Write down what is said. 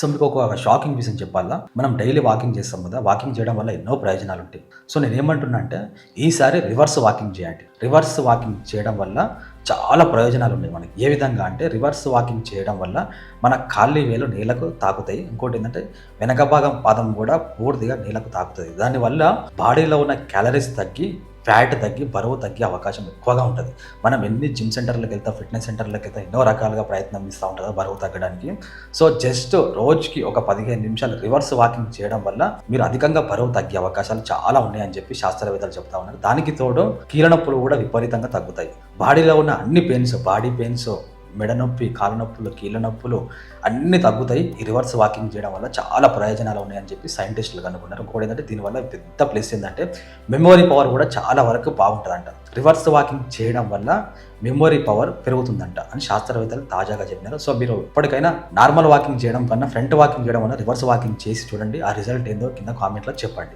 So మీకు ఒక shocking విషయం చెప్పాలా? మనం డైలీ వాకింగ్ చేస్తాం కదా వాకింగ్ చేయడం వల్ల ఎన్నో ప్రయోజనాలు ఉంటాయి. సో నేను ఏమంటున్నా అంటే ఈసారి రివర్స్ వాకింగ్ చేయండి. రివర్స్ వాకింగ్ చేయడం వల్ల చాలా ప్రయోజనాలు ఉన్నాయి మనకి. ఏ విధంగా అంటే రివర్స్ వాకింగ్ చేయడం వల్ల మన ఖాళీ వేలు నేలకు తాకుతాయి. ఇంకోటి ఏంటంటే వెనక భాగం పాదం కూడా పూర్తిగా నేలకు తాకుతుంది దానివల్ల బాడీలో ఉన్న క్యాలరీస్ తగ్గి ఫ్యాట్ తగ్గి బరువు తగ్గే అవకాశం ఎక్కువగా ఉంటుంది. మనం ఎన్ని జిమ్ సెంటర్లకు వెళ్తా ఫిట్నెస్ సెంటర్లకు వెళ్తా ఎన్నో రకాలుగా ప్రయత్నం ఇస్తూ ఉంటుంది బరువు తగ్గడానికి. సో జస్ట్ రోజుకి ఒక పదిహేను నిమిషాలు రివర్స్ వాకింగ్ చేయడం వల్ల మీరు అధికంగా బరువు తగ్గే అవకాశాలు చాలా ఉన్నాయని చెప్పి శాస్త్రవేత్తలు చెప్తా ఉన్నారు. దానికి తోడు కీలనొప్పులు కూడా విపరీతంగా తగ్గుతాయి. బాడీలో ఉన్న అన్ని పెయిన్స్ బాడీ పెయిన్స్ మెడనొప్పి కాళ్ళ నొప్పులు కీళ్ళ నొప్పులు అన్నీ తగ్గుతాయి. ఈ రివర్స్ వాకింగ్ చేయడం వల్ల చాలా ప్రయోజనాలు ఉన్నాయని చెప్పి సైంటిస్టులు కనుక్కున్నారు ఇంకోటి ఏంటంటే దీనివల్ల పెద్ద ప్లస్ ఏంటంటే మెమొరీ పవర్ కూడా చాలా వరకు బాగుంటుందంట. రివర్స్ వాకింగ్ చేయడం వల్ల మెమొరీ పవర్ పెరుగుతుందంట అని శాస్త్రవేత్తలు తాజాగా చెప్పినారు. సో మీరు ఇప్పటికైనా నార్మల్ వాకింగ్ చేయడం కన్నా ఫ్రంట్ వాకింగ్ చేయడం వల్ల రివర్స్ వాకింగ్ చేసి చూడండి. ఆ రిజల్ట్ ఏందో కింద కామెంట్లో చెప్పండి.